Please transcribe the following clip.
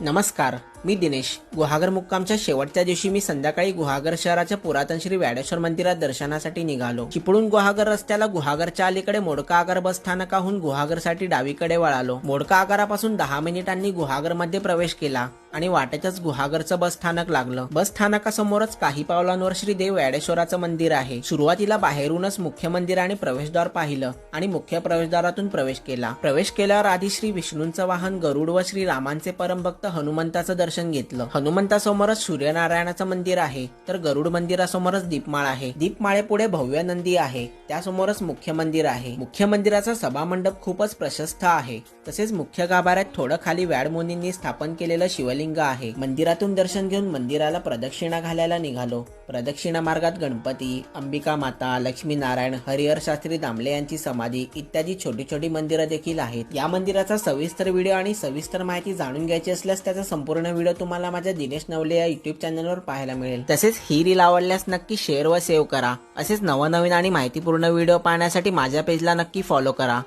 नमस्कार मी दिनेश. गुहागर मुक्कामच्या शेवटच्या दिवशी मी संध्याकाळी गुहागर शहराच्या पुरातन श्री व्याडेश्वर मंदिरात दर्शनासाठी निघालो. चिपळूण गुहागर रस्त्याला गुहागरच्या अलीकडे मोडका आगार बस स्थानकाहून गुहागरसाठी डावीकडे वळालो. मोडका आगारापासून दहा मिनिटांनी गुहागरमध्ये प्रवेश केला. आणि वाटेतच गुहागरचं बस स्थानक लागलं. बस स्थानकासमोरच काही पावलांवर श्री देव व्याडेश्वराचं मंदिर आहे. सुरुवातीला बाहेरूनच मुख्य मंदिर आणि प्रवेशद्वार पाहिलं आणि मुख्य प्रवेशद्वारातून प्रवेश केला. प्रवेश केल्यावर आधी श्री विष्णूंचं वाहन गरुड व श्री रामांचे परमभक्त हनुमंताचं दर्शन घेतलं. हनुमंतासमोरच सूर्यनारायणाचं मंदिर आहे. तर गरुड मंदिरासमोरच दीपमाळ आहे. दीपमाळेपुढे भव्य नंदी आहे. त्यासमोरच मुख्य मंदिर आहे. मुख्य मंदिराचा सभामंडप खूपच प्रशस्त आहे. तसेच मुख्य गाभाऱ्यात थोडं खाली व्याडमुनींनी स्थापन केलेलं शिवलिंग शिवलिंग आहे. मंदिरातून दर्शन घेऊन मंदिराला प्रदक्षिणा घालायला निघालो. प्रदक्षिणा मार्गात गणपती अंबिका माता लक्ष्मी नारायण हरिहर शास्त्री दामले यांची समाधी इत्यादी छोटी छोटी मंदिरं देखील आहेत. या मंदिराचा सविस्तर व्हिडिओ आणि सविस्तर माहिती जाणून घ्यायची असल्यास त्याचा संपूर्ण व्हिडिओ तुम्हाला माझ्या दिनेश नवले या युट्यूब चॅनलवर पाहायला मिळेल. तसेच ही रील आवडल्यास नक्की शेअर व सेव्ह करा. असेच नवनवीन आणि माहितीपूर्ण व्हिडिओ पाहण्यासाठी माझ्या पेजला नक्की फॉलो करा.